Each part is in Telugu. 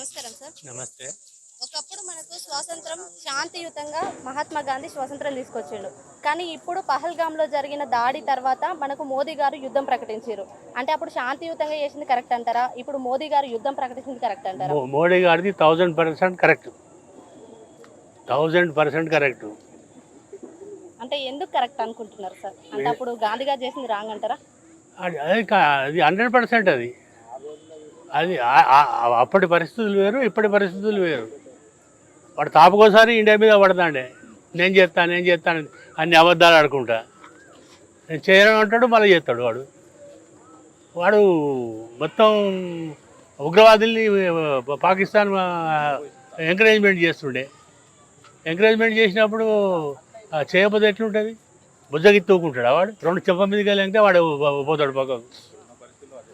నమస్కారం సార్. నమస్తే. ఒకప్పుడు మనకు స్వాతంత్రం శాంతియుతంగా మహాత్మా గాంధీ స్వాతంత్రం తీసుకొచ్చిండు. కానీ ఇప్పుడు పహల్గామ్లో జరిగిన దాడి తర్వాత మనకు మోదీ గారు యుద్ధం ప్రకటించారు అంటే అప్పుడు శాంతియుతంగా చేసింది కరెక్ట్ అంటారా? ఇప్పుడు మోదీ గారు యుద్ధం ప్రకటించింది కరెక్ట్ అంటారా? మోడీ గారిది thousand percent correct. Thousand percent correct. అంటే ఎందుకు కరెక్ట్ అనుకుంటున్నారు సార్? అంటే అప్పుడు గాంధీ గారు చేసింది రాంగ్ అంటారా? అది హండ్రెడ్ పర్సెంట్ అది. అది అప్పటి పరిస్థితులు వేరు ఇప్పటి పరిస్థితులు వేరు. వాడు తాపకోసారి ఇండియా మీద పడతాండే. నేను చేస్తాను నేను చేస్తాను అన్ని అబద్ధాలు ఆడుకుంటా. నేను చేయను అంటాడు మళ్ళీ చేస్తాడు వాడు. వాడు మొత్తం ఉగ్రవాదుల్ని పాకిస్తాన్ ఎంకరేజ్మెంట్ చేస్తుండే. ఎంకరేజ్మెంట్ చేసినప్పుడు చేయకపోతే ఎట్లుంటుంది? బుజ్జగిత్తూకుంటాడు వాడు? రెండు చెప్ప మీదకి వెళ్ళితే వాడు పోతాడు పక్కకు.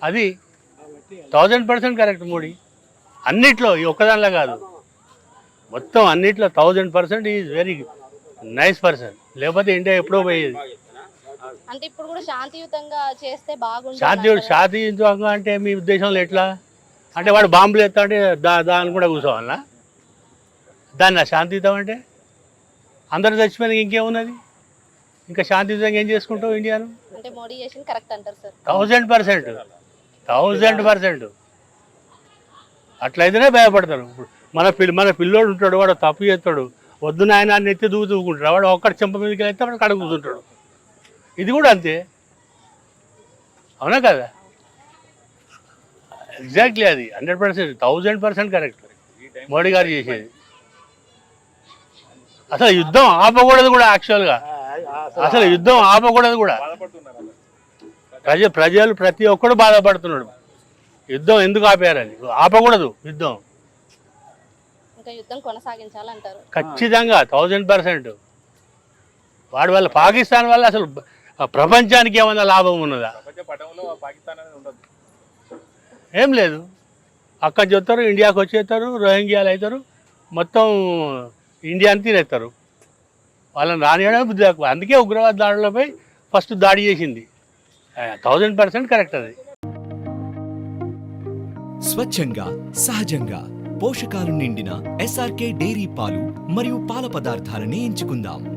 అది థౌజండ్ పర్సెంట్ కరెక్ట్ మోడీ. అన్నిట్లో ఈ ఒక్కదానిలో కాదు. మొత్తం అన్నిట్లో thousand percent is very nice person. లేకపోతే ఇండియా ఎప్పుడో పోయేది. అంటే ఇప్పుడు కూడా శాంతియుతంగా చేస్తే బాగుంటుంది శాంతి శాంతి యుద్ధంగా అంటే మీ ఉద్దేశంలో ఎట్లా? అంటే వాడు బాంబులు ఎత్తా అంటే దా దాన్ని కూడా కూర్చోవాలనా? దాన్ని శాంతియుతం అంటే? అందరు చచ్చిపోయినాక ఇంకేమున్నది? ఇంకా శాంతియుతంగా ఏం చేసుకుంటావు ఇండియాను అంటే మోడీ చేసింది కరెక్ట్ అంటారు sir. Thousand percent. Thousand percent. అట్లయితేనే భయపడతారు. ఇప్పుడు మన పిల్ల మన పిల్లోడు ఉంటాడు వాడు తప్పు చేస్తాడు. వద్దు నాయన అని ఎత్తి దూకు దూకుంటాడు. వాడు ఒక్కడి చెంప మీదకి వెళ్తే వాడు కడుగు కూర్చుంటాడు ఇది కూడా అంతే. అవునా కదా? ఎగ్జాక్ట్లీ అది. Hundred percent thousand percent correct. Modi గారు చేసేది. అసలు యుద్ధం ఆపకూడదు కూడా యాక్చువల్గా అసలు యుద్ధం ఆపకూడదు కూడా. ప్రజ ప్రజలు ప్రతి ఒక్కడు బాధపడుతున్నాడు. యుద్ధం ఎందుకు ఆపారని ఆపకూడదు యుద్ధం. ఇంకా యుద్ధం కొనసాగించాలంటారు. ఖచ్చితంగా థౌజండ్ పర్సెంట్. వాడి వల్ల పాకిస్తాన్ వల్ల అసలు ప్రపంచానికి ఏమన్నా లాభం ఉన్నదా? ప్రపంచ పటంలో పాకిస్తాన్ అనేది ఉండదు. ఏం లేదు. అక్కడ చెప్తారు ఇండియాకి వచ్చేస్తారు రోహింగ్యాలు అవుతారు మొత్తం ఇండియాని తినేస్తారు. వాళ్ళని రానియడం అందుకే ఉగ్రవాద దాడులపై ఫస్ట్ దాడి చేసింది. థౌజండ్ పర్సెంట్ కరెక్ట్ అది. స్వచ్ఛంగా సహజంగా పోషకాలు నిండిన ఎస్ఆర్కే డైరీ పాలు మరియు పాల పదార్థాలని ఎంచుకుందాం.